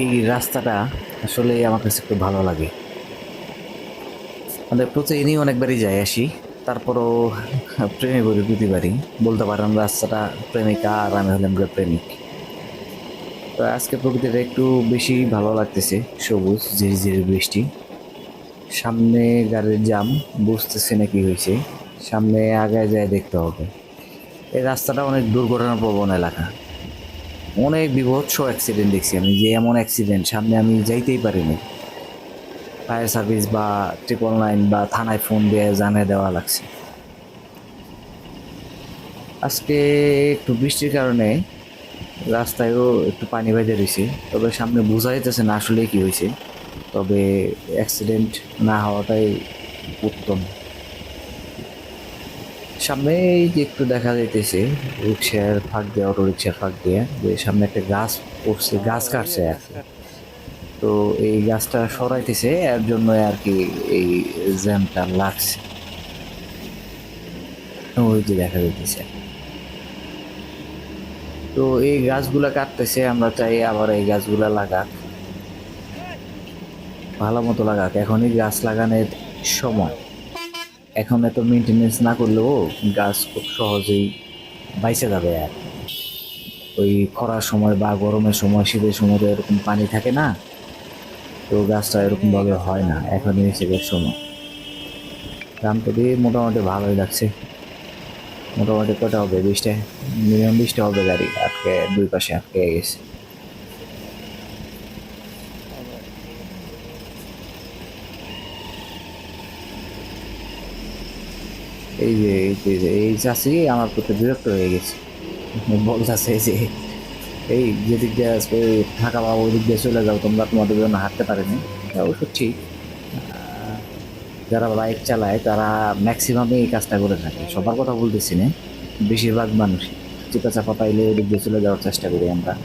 এই রাস্তাটা আসলে আমার কাছে খুব ভালো লাগে। মানে প্রতিদিনই অনেকবারই যাই আসি, তারপরও প্রেমে পড়ি প্রতিবারই। বলতে পারেন রাস্তাটা প্রেমিকা আর আমি হলাম প্রেমিক। তো আজকে প্রকৃতিটা একটু বেশি ভালো লাগতেছে, সবুজ ঝিরি ঝিরি বৃষ্টি। সামনে গাড়ির জাম বুঝতেছে না কি হয়েছে। সামনে আগে যায় দেখতে হবে। এই রাস্তাটা অনেক দুর্ঘটনা প্রবণ এলাকা। অনেক বিভৎস অ্যাক্সিডেন্ট দেখছি আমি, যে এমন অ্যাক্সিডেন্ট সামনে আমি যাইতেই পারিনি। ফায়ার সার্ভিস বা ট্রিপল নাইন বা থানায় ফোন দিয়ে জানিয়ে দেওয়া লাগছে। আজকে একটু বৃষ্টির কারণে রাস্তায়ও একটু পানি বেঁধে রয়েছে, তবে সামনে বোঝা যাইতেছে না আসলে কী হয়েছে। তবে অ্যাক্সিডেন্ট না হওয়াটাই উত্তম। সামনে এই যে একটু দেখা যাইতেছে, রিক্সার ফাঁক দিয়ে অটো রিক্সার ফাঁক দিয়ে, যে সামনে একটা গাছ পড়ছে, গাছ কাটছে কি। তো এই গাছটা সরাইতেছে, এর জন্য আর কি এই জ্যামটা লাগছে। ওই যে দেখা যাইতেছে। তো এই গাছগুলা কাটতেছে, আমরা চাই আবার এই গাছগুলা লাগাক। ভালো মতো লাগাক, এখনই গাছ লাগানোর সময়। এখন এত মেনটেনেন্স না করলেও গাছ খুব সহজেই বাইসে যাবে আর। ওই খরার সময় বা গরমের সময়, শীতের সময় তো এরকম পানি থাকে না, তো গাছটা এরকমভাবে হয় না, এখনই শীতের সময়। দামটা দিয়ে মোটামুটি ভালোই লাগছে। মোটামুটি কটা হবে? বিশটা? মিনিমাম বিশটা হবে গাড়ি, আটকে, দুই পাশে আটকে গেছে। এই যে, এই যে- এই চাষি আমার প্রতি বিরক্ত হয়ে গেছে। বলতেছে যে, এই যেদিক দিয়ে ওই ফাঁকা পাবো ওই দিক দিয়ে চলে যাও, তোমরা তোমাদের জন্য হাঁটতে পারেনি। অবশ্য ঠিক। যারা বাইক চালায়, তারা ম্যাক্সিমামই এই কাজটা করে থাকে। সবার কথা বলতেছি না। বেশিরভাগ মানুষই। চিপা চাপা পাইলে ওই দিক দিয়ে চলে যাওয়ার চেষ্টা করি আমরা।